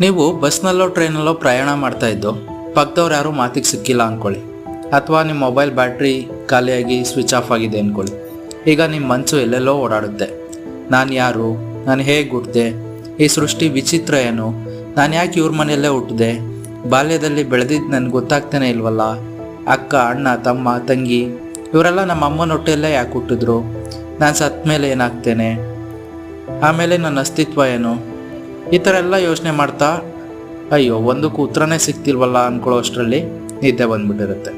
ನೀವು ಬಸ್ನಲ್ಲೋ ಟ್ರೈನಲ್ಲೋ ಪ್ರಯಾಣ ಮಾಡ್ತಾ ಇದ್ದು ಪಕ್ಕದವ್ರು ಯಾರೂ ಮಾತಿಗೆ ಸಿಕ್ಕಿಲ್ಲ ಅಂದ್ಕೊಳ್ಳಿ ಅಥವಾ ನಿಮ್ಮ ಮೊಬೈಲ್ ಬ್ಯಾಟ್ರಿ ಖಾಲಿಯಾಗಿ ಸ್ವಿಚ್ ಆಫ್ ಆಗಿದೆ ಅಂದ್ಕೊಳ್ಳಿ ಈಗ ನಿಮ್ಮ ಮನಸ್ಸು ಎಲ್ಲೆಲ್ಲೋ ಓಡಾಡುತ್ತೆ. ನಾನು ಯಾರು? ನಾನು ಹೇಗೆ ಹುಟ್ಟಿದೆ ಈ ಸೃಷ್ಟಿ ವಿಚಿತ್ರ ಏನು? ನಾನು ಯಾಕೆ ಇವ್ರ ಮನೆಯಲ್ಲೇ ಹುಟ್ಟಿದೆ ಬಾಲ್ಯದಲ್ಲಿ ಬೆಳೆದಿದ್ದು ನನಗೆ ಗೊತ್ತಾಗ್ತಾನೆ ಇಲ್ವಲ್ಲ? ಅಕ್ಕ, ಅಣ್ಣ, ತಮ್ಮ, ತಂಗಿ, ಇವರೆಲ್ಲ ನಮ್ಮ ಅಮ್ಮನ ಹೊಟ್ಟೆಯಲ್ಲೇ ಯಾಕೆ ಹುಟ್ಟಿದ್ರು? ನಾನು ಸತ್ತ ಮೇಲೆ ಏನಾಗ್ತೇನೆ? ಆಮೇಲೆ ನನ್ನ ಅಸ್ತಿತ್ವ ಏನು? ಈ ಥರ ಎಲ್ಲ ಯೋಚನೆ ಮಾಡ್ತಾ, ಅಯ್ಯೋ, ಒಂದಕ್ಕೂ ಉತ್ತರನೇ ಸಿಗ್ತಿಲ್ವಲ್ಲ ಅಂದ್ಕೊಳ್ಳೋ ಅಷ್ಟರಲ್ಲಿ ನಿದ್ದೆ ಬಂದ್ಬಿಟ್ಟಿರುತ್ತೆ.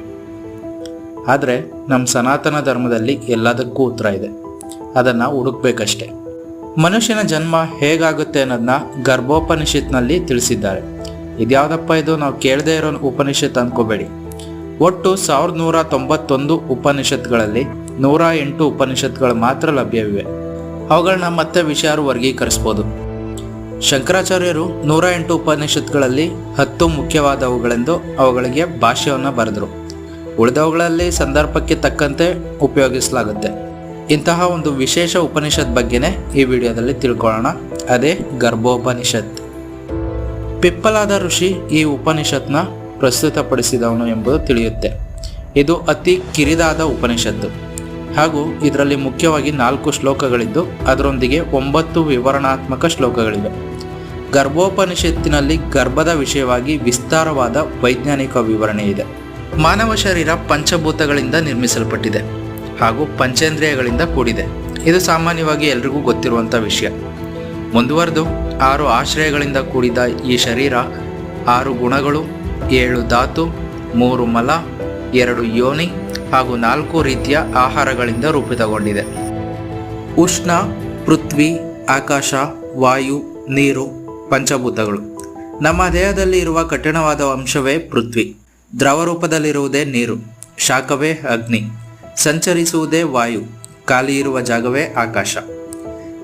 ಆದರೆ ನಮ್ಮ ಸನಾತನ ಧರ್ಮದಲ್ಲಿ ಎಲ್ಲದಕ್ಕೂ ಉತ್ತರ ಇದೆ. ಅದನ್ನು ಹುಡುಕ್ಬೇಕಷ್ಟೆ. ಮನುಷ್ಯನ ಜನ್ಮ ಹೇಗಾಗುತ್ತೆ ಅನ್ನೋದನ್ನ ಗರ್ಭೋಪನಿಷತ್ನಲ್ಲಿ ತಿಳಿಸಿದ್ದಾರೆ. ಇದ್ಯಾವುದಪ್ಪ ಇದು? ನಾವು ಕೇಳದೇ ಇರೋ ಉಪನಿಷತ್ ಅನ್ಕೋಬೇಡಿ. ಒಟ್ಟು ಸಾವಿರದ ನೂರ ತೊಂಬತ್ತೊಂದು ಉಪನಿಷತ್ಗಳಲ್ಲಿ ನೂರ ಎಂಟು ಉಪನಿಷತ್ಗಳು ಮಾತ್ರ ಲಭ್ಯವಿವೆ. ಅವುಗಳನ್ನ ಮತ್ತೆ ವಿಷಯ ವರ್ಗೀಕರಿಸ್ಬೋದು ಶಂಕರಾಚಾರ್ಯರು ನೂರ ಎಂಟು ಉಪನಿಷತ್ಗಳಲ್ಲಿ ಹತ್ತು ಮುಖ್ಯವಾದವುಗಳೆಂದು ಅವುಗಳಿಗೆ ಭಾಷ್ಯವನ್ನು ಬರೆದರು. ಉಳಿದವುಗಳಲ್ಲಿ ಸಂದರ್ಭಕ್ಕೆ ತಕ್ಕಂತೆ ಉಪಯೋಗಿಸಲಾಗುತ್ತೆ. ಇಂತಹ ಒಂದು ವಿಶೇಷ ಉಪನಿಷತ್ ಬಗ್ಗೆನೇ ಈ ವಿಡಿಯೋದಲ್ಲಿ ತಿಳ್ಕೊಳ್ಳೋಣ. ಅದೇ ಗರ್ಭೋಪನಿಷತ್. ಪಿಪ್ಪಲಾದ ಋಷಿ ಈ ಉಪನಿಷತ್ನ ಪ್ರಸ್ತುತಪಡಿಸಿದವನು ಎಂಬುದು ತಿಳಿಯುತ್ತೆ. ಇದು ಅತಿ ಕಿರಿದಾದ ಉಪನಿಷತ್ತು. ಹಾಗೂ ಇದರಲ್ಲಿ ಮುಖ್ಯವಾಗಿ ನಾಲ್ಕು ಶ್ಲೋಕಗಳಿದ್ದು, ಅದರೊಂದಿಗೆ ಒಂಬತ್ತು ವಿವರಣಾತ್ಮಕ ಶ್ಲೋಕಗಳಿವೆ. ಗರ್ಭೋಪನಿಷತ್ತಿನಲ್ಲಿ ಗರ್ಭದ ವಿಷಯವಾಗಿ ವಿಸ್ತಾರವಾದ ವೈಜ್ಞಾನಿಕ ವಿವರಣೆ ಇದೆ. ಮಾನವ ಶರೀರ ಪಂಚಭೂತಗಳಿಂದ ನಿರ್ಮಿಸಲ್ಪಟ್ಟಿದೆ ಹಾಗೂ ಪಂಚೇಂದ್ರಿಯಗಳಿಂದ ಕೂಡಿದೆ. ಇದು ಸಾಮಾನ್ಯವಾಗಿ ಎಲ್ರಿಗೂ ಗೊತ್ತಿರುವಂಥ ವಿಷಯ. ಮುಂದುವರೆದು ಆರು ಆಶ್ರಯಗಳಿಂದ ಕೂಡಿದ ಈ ಶರೀರ, ಆರು ಗುಣಗಳು, ಏಳು ಧಾತು, ಮೂರು ಮಲ, ಎರಡು ಯೋನಿ ಹಾಗೂ ನಾಲ್ಕು ರೀತಿಯ ಆಹಾರಗಳಿಂದ ರೂಪಿತಗೊಂಡಿದೆ. ಉಷ್ಣ, ಪೃಥ್ವಿ, ಆಕಾಶ, ವಾಯು, ನೀರು ಪಂಚಭೂತಗಳು. ನಮ್ಮ ದೇಹದಲ್ಲಿ ಇರುವ ಕಠಿಣವಾದ ಅಂಶವೇ ಪೃಥ್ವಿ. ದ್ರವ ರೂಪದಲ್ಲಿರುವುದೇ ನೀರು, ಶಾಖವೇ ಅಗ್ನಿ. ಸಂಚರಿಸುವುದೇ ವಾಯು, ಖಾಲಿ ಇರುವ ಜಾಗವೇ ಆಕಾಶ.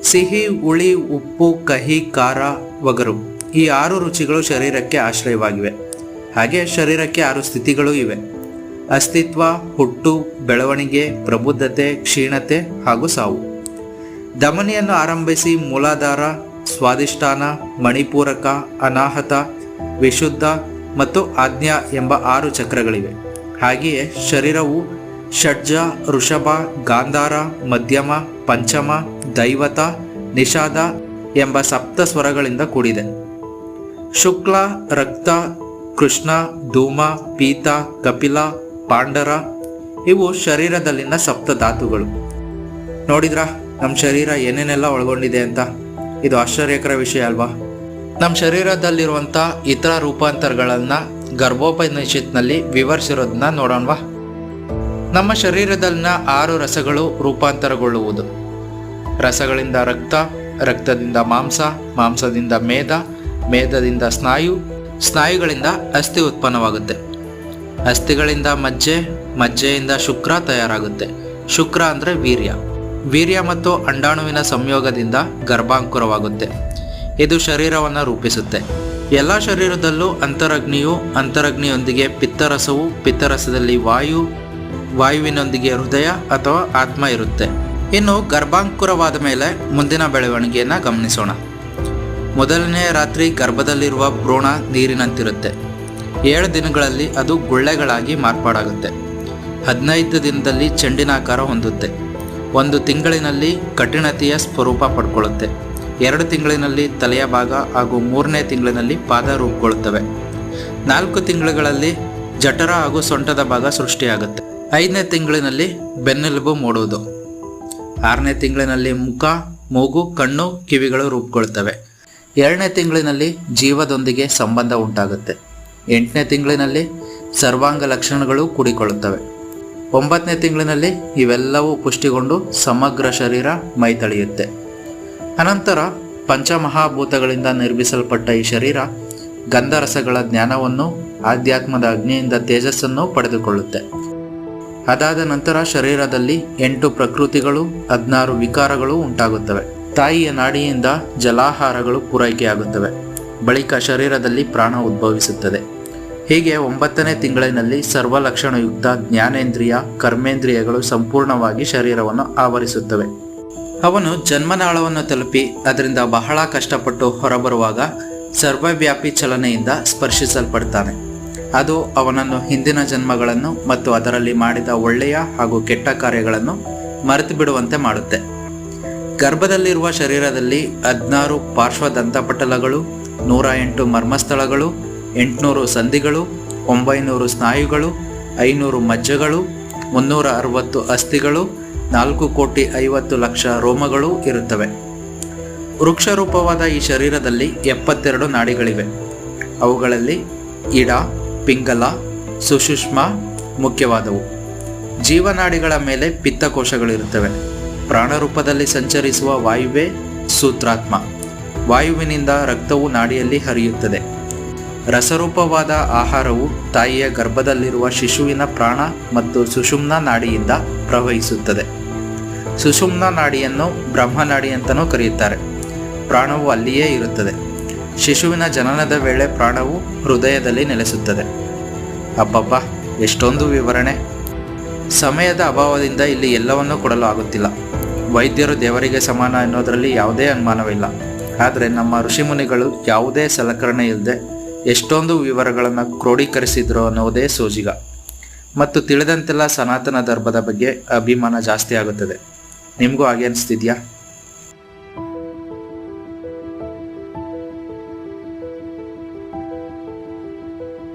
ಸಿಹಿ, ಹುಳಿ, ಉಪ್ಪು, ಕಹಿ, ಖಾರ, ಒಗರು ಈ ಆರು ರುಚಿಗಳು ಶರೀರಕ್ಕೆ ಆಶ್ರಯವಾಗಿವೆ. ಹಾಗೆ ಶರೀರಕ್ಕೆ ಆರು ಸ್ಥಿತಿಗಳು ಇವೆ. ಅಸ್ತಿತ್ವ, ಹುಟ್ಟು, ಬೆಳವಣಿಗೆ, ಪ್ರಬುದ್ಧತೆ, ಕ್ಷೀಣತೆ ಹಾಗೂ ಸಾವು. ದಮನಿಯನ್ನು ಆರಂಭಿಸಿ ಮೂಲಾಧಾರ ಸ್ವಾದಿಷ್ಠಾನ ಮಣಿಪೂರಕ, ಅನಾಹತ, ವಿಶುದ್ಧ ಮತ್ತು ಆಜ್ಞಾ ಎಂಬ ಆರು ಚಕ್ರಗಳಿವೆ. ಹಾಗೆಯೇ ಶರೀರವು ಷಡ್ಜ, ಋಷಭ, ಗಾಂಧಾರ, ಮಧ್ಯಮ, ಪಂಚಮ, ದೈವತ, ನಿಷಾದ ಎಂಬ ಸಪ್ತ ಸ್ವರಗಳಿಂದ ಕೂಡಿದೆ. ಶುಕ್ಲ, ರಕ್ತ, ಕೃಷ್ಣ, ಧೂಮ, ಪೀತ, ಕಪಿಲ, ಪಾಂಡರ ಇವು ಶರೀರದಲ್ಲಿನ ಸಪ್ತ ಧಾತುಗಳು. ನೋಡಿದ್ರಾ ನಮ್ಮ ಶರೀರ ಏನೇನೆಲ್ಲ ಒಳಗೊಂಡಿದೆ ಅಂತ? ಇದು ಆಶ್ಚರ್ಯಕರ ವಿಷಯ ಅಲ್ವಾ? ನಮ್ಮ ಶರೀರದಲ್ಲಿರುವಂಥ ಇತರ ರೂಪಾಂತರಗಳನ್ನ ಗರ್ಭೋಪನಿಷತ್ನಲ್ಲಿ ವಿವರಿಸಿರೋದನ್ನ ನೋಡೋಣವಾ? ನಮ್ಮ ಶರೀರದಲ್ಲಿನ ಆರು ರಸಗಳು ರೂಪಾಂತರಗೊಳ್ಳುವುದು. ರಸಗಳಿಂದ ರಕ್ತ, ರಕ್ತದಿಂದ ಮಾಂಸ, ಮಾಂಸದಿಂದ ಮೇದ, ಮೇದದಿಂದ ಸ್ನಾಯು, ಸ್ನಾಯುಗಳಿಂದ ಅಸ್ಥಿ ಉತ್ಪನ್ನವಾಗುತ್ತೆ. ಅಸ್ಥಿಗಳಿಂದ ಮಜ್ಜೆ, ಮಜ್ಜೆಯಿಂದ ಶುಕ್ರ ತಯಾರಾಗುತ್ತೆ. ಶುಕ್ರ ಅಂದರೆ ವೀರ್ಯ. ವೀರ್ಯ ಮತ್ತು ಅಂಡಾಣುವಿನ ಸಂಯೋಗದಿಂದ ಗರ್ಭಾಂಕುರವಾಗುತ್ತೆ ಇದು ಶರೀರವನ್ನು ರೂಪಿಸುತ್ತೆ. ಎಲ್ಲ ಶರೀರದಲ್ಲೂ ಅಂತರಗ್ನಿಯು ಅಂತರಗ್ನಿಯೊಂದಿಗೆ ಪಿತ್ತರಸವು ಪಿತ್ತರಸದಲ್ಲಿ ವಾಯು, ವಾಯುವಿನೊಂದಿಗೆ ಹೃದಯ ಅಥವಾ ಆತ್ಮ ಇರುತ್ತೆ. ಇನ್ನು ಗರ್ಭಾಂಕುರವಾದ ಮೇಲೆ ಮುಂದಿನ ಬೆಳವಣಿಗೆಯನ್ನು ಗಮನಿಸೋಣ. ಮೊದಲನೇ ರಾತ್ರಿ ಗರ್ಭದಲ್ಲಿರುವ ಭ್ರೂಣ ನೀರಿನಂತಿರುತ್ತೆ. ಏಳು ದಿನಗಳಲ್ಲಿ ಅದು ಗುಳ್ಳೆಗಳಾಗಿ ಮಾರ್ಪಾಡಾಗುತ್ತೆ. ಹದಿನೈದು ದಿನದಲ್ಲಿ ಚೆಂಡಿನಾಕಾರ ಹೊಂದುತ್ತೆ. ಒಂದು ತಿಂಗಳಿನಲ್ಲಿ ಕಠಿಣತೆಯ ಸ್ವರೂಪ ಪಡ್ಕೊಳ್ಳುತ್ತೆ. ಎರಡು ತಿಂಗಳಿನಲ್ಲಿ ತಲೆಯ ಭಾಗ ಹಾಗೂ ಮೂರನೇ ತಿಂಗಳಿನಲ್ಲಿ ಪಾದ ರೂಪುಗೊಳ್ಳುತ್ತವೆ. ನಾಲ್ಕು ತಿಂಗಳುಗಳಲ್ಲಿ ಜಠರ ಹಾಗೂ ಸೊಂಟದ ಭಾಗ ಸೃಷ್ಟಿಯಾಗುತ್ತೆ. ಐದನೇ ತಿಂಗಳಿನಲ್ಲಿ ಬೆನ್ನೆಲುಬು ಮೂಡುವುದು. ಆರನೇ ತಿಂಗಳಿನಲ್ಲಿ ಮುಖ, ಮೂಗು, ಕಣ್ಣು, ಕಿವಿಗಳು ರೂಪುಗೊಳ್ಳುತ್ತವೆ. ಎರಡನೇ ತಿಂಗಳಿನಲ್ಲಿ ಜೀವದೊಂದಿಗೆ ಸಂಬಂಧ ಉಂಟಾಗುತ್ತೆ. ಎಂಟನೇ ತಿಂಗಳಿನಲ್ಲಿ ಸರ್ವಾಂಗ ಲಕ್ಷಣಗಳು ಕೂಡಿಕೊಳ್ಳುತ್ತವೆ. ಒಂಬತ್ತನೇ ತಿಂಗಳಿನಲ್ಲಿ ಇವೆಲ್ಲವೂ ಪುಷ್ಟಿಗೊಂಡು ಸಮಗ್ರ ಶರೀರ ಮೈತಳೆಯುತ್ತೆ. ಅನಂತರ ಪಂಚಮಹಾಭೂತಗಳಿಂದ ನಿರ್ಮಿಸಲ್ಪಟ್ಟ ಈ ಶರೀರ ಗಂಧರಸಗಳ ಜ್ಞಾನವನ್ನು, ಆಧ್ಯಾತ್ಮದ ಅಗ್ನಿಯಿಂದ ತೇಜಸ್ಸನ್ನು ಪಡೆದುಕೊಳ್ಳುತ್ತೆ. ಅದಾದ ನಂತರ ಶರೀರದಲ್ಲಿ ಎಂಟು ಪ್ರಕೃತಿಗಳು, ಹದಿನಾರು ವಿಕಾರಗಳು ಉಂಟಾಗುತ್ತವೆ. ತಾಯಿಯ ನಾಡಿಯಿಂದ ಜಲಾಹಾರಗಳು ಪೂರೈಕೆಯಾಗುತ್ತವೆ. ಬಳಿಕ ಶರೀರದಲ್ಲಿ ಪ್ರಾಣ ಉದ್ಭವಿಸುತ್ತದೆ. ಹೀಗೆ ಒಂಬತ್ತನೇ ತಿಂಗಳಿನಲ್ಲಿ ಸರ್ವಲಕ್ಷಣಯುಕ್ತ ಜ್ಞಾನೇಂದ್ರಿಯ ಕರ್ಮೇಂದ್ರಿಯಗಳು ಸಂಪೂರ್ಣವಾಗಿ ಶರೀರವನ್ನು ಆವರಿಸುತ್ತವೆ. ಅವನು ಜನ್ಮನಾಳವನ್ನು ತಲುಪಿ ಅದರಿಂದ ಬಹಳ ಕಷ್ಟಪಟ್ಟು ಹೊರಬರುವಾಗ ಸರ್ವವ್ಯಾಪಿ ಚಲನೆಯಿಂದ ಸ್ಪರ್ಶಿಸಲ್ಪಡ್ತಾನೆ. ಅದು ಅವನನ್ನು ಹಿಂದಿನ ಜನ್ಮಗಳನ್ನು ಮತ್ತು ಅದರಲ್ಲಿ ಮಾಡಿದ ಒಳ್ಳೆಯ ಹಾಗೂ ಕೆಟ್ಟ ಕಾರ್ಯಗಳನ್ನು ಮರೆತು ಬಿಡುವಂತೆ ಮಾಡುತ್ತೆ. ಗರ್ಭದಲ್ಲಿರುವ ಶರೀರದಲ್ಲಿ ಹದಿನಾರು ಪಾರ್ಶ್ವದಂತಪಟಲಗಳು, ನೂರ ಎಂಟು ಮರ್ಮಸ್ಥಳಗಳು ಎಂಟುನೂರು ಸಂಧಿಗಳು ಒಂಬೈನೂರು ಸ್ನಾಯುಗಳು, ಐನೂರು ಮಜ್ಜಗಳು, ಮುನ್ನೂರ ಅರವತ್ತು ಅಸ್ಥಿಗಳು, ನಾಲ್ಕು ಕೋಟಿ ಐವತ್ತು ಲಕ್ಷ ರೋಮಗಳು ಇರುತ್ತವೆ. ವೃಕ್ಷರೂಪವಾದ ಈ ಶರೀರದಲ್ಲಿ ಎಪ್ಪತ್ತೆರಡು ನಾಡಿಗಳಿವೆ. ಅವುಗಳಲ್ಲಿ ಇಡ, ಪಿಂಗಲ ಸುಷುಷ್ಮ ಮುಖ್ಯವಾದವು. ಜೀವನಾಡಿಗಳ ಮೇಲೆ ಪಿತ್ತಕೋಶಗಳಿರುತ್ತವೆ. ಪ್ರಾಣರೂಪದಲ್ಲಿ ಸಂಚರಿಸುವ ವಾಯುವೇ ಸೂತ್ರಾತ್ಮ. ವಾಯುವಿನಿಂದ ರಕ್ತವು ನಾಡಿಯಲ್ಲಿ ಹರಿಯುತ್ತದೆ. ರಸರೂಪವಾದ ಆಹಾರವು ತಾಯಿಯ ಗರ್ಭದಲ್ಲಿರುವ ಶಿಶುವಿನ ಪ್ರಾಣ ಮತ್ತು ಸುಷುಮ್ನ ನಾಡಿಯಿಂದ ಪ್ರವಹಿಸುತ್ತದೆ. ಸುಷುಮ್ನ ನಾಡಿಯನ್ನು ಬ್ರಹ್ಮನಾಡಿ ಅಂತಲೂ ಕರೆಯುತ್ತಾರೆ. ಪ್ರಾಣವು ಅಲ್ಲಿಯೇ ಇರುತ್ತದೆ. ಶಿಶುವಿನ ಜನನದ ವೇಳೆ ಪ್ರಾಣವು ಹೃದಯದಲ್ಲಿ ನೆಲೆಸುತ್ತದೆ. ಅಬ್ಬಬ್ಬ, ಎಷ್ಟೊಂದು ವಿವರಣೆ. ಸಮಯದ ಅಭಾವದಿಂದ ಇಲ್ಲಿ ಎಲ್ಲವನ್ನೂ ಕೊಡಲು ಆಗುತ್ತಿಲ್ಲ. ವೈದ್ಯರು ದೇವರಿಗೆ ಸಮಾನ ಎನ್ನುವುದರಲ್ಲಿ ಯಾವುದೇ ಅನುಮಾನವಿಲ್ಲ. ಆದರೆ ನಮ್ಮ ಋಷಿಮುನಿಗಳು ಯಾವುದೇ ಸಲಕರಣೆ ಇಲ್ಲದೆ ಎಷ್ಟೊಂದು ವಿವರಗಳನ್ನು ಕ್ರೋಢೀಕರಿಸಿದ್ರು ಅನ್ನೋದೇ ಸೋಜಿಗ. ಮತ್ತು ತಿಳಿದಂತೆಲ್ಲ ಸನಾತನ ಧರ್ಮದ ಬಗ್ಗೆ ಅಭಿಮಾನ ಜಾಸ್ತಿ ಆಗುತ್ತದೆ. ನಿಮಗೂ ಹಾಗೆ ಅನಿಸ್ತಿದ್ಯಾ?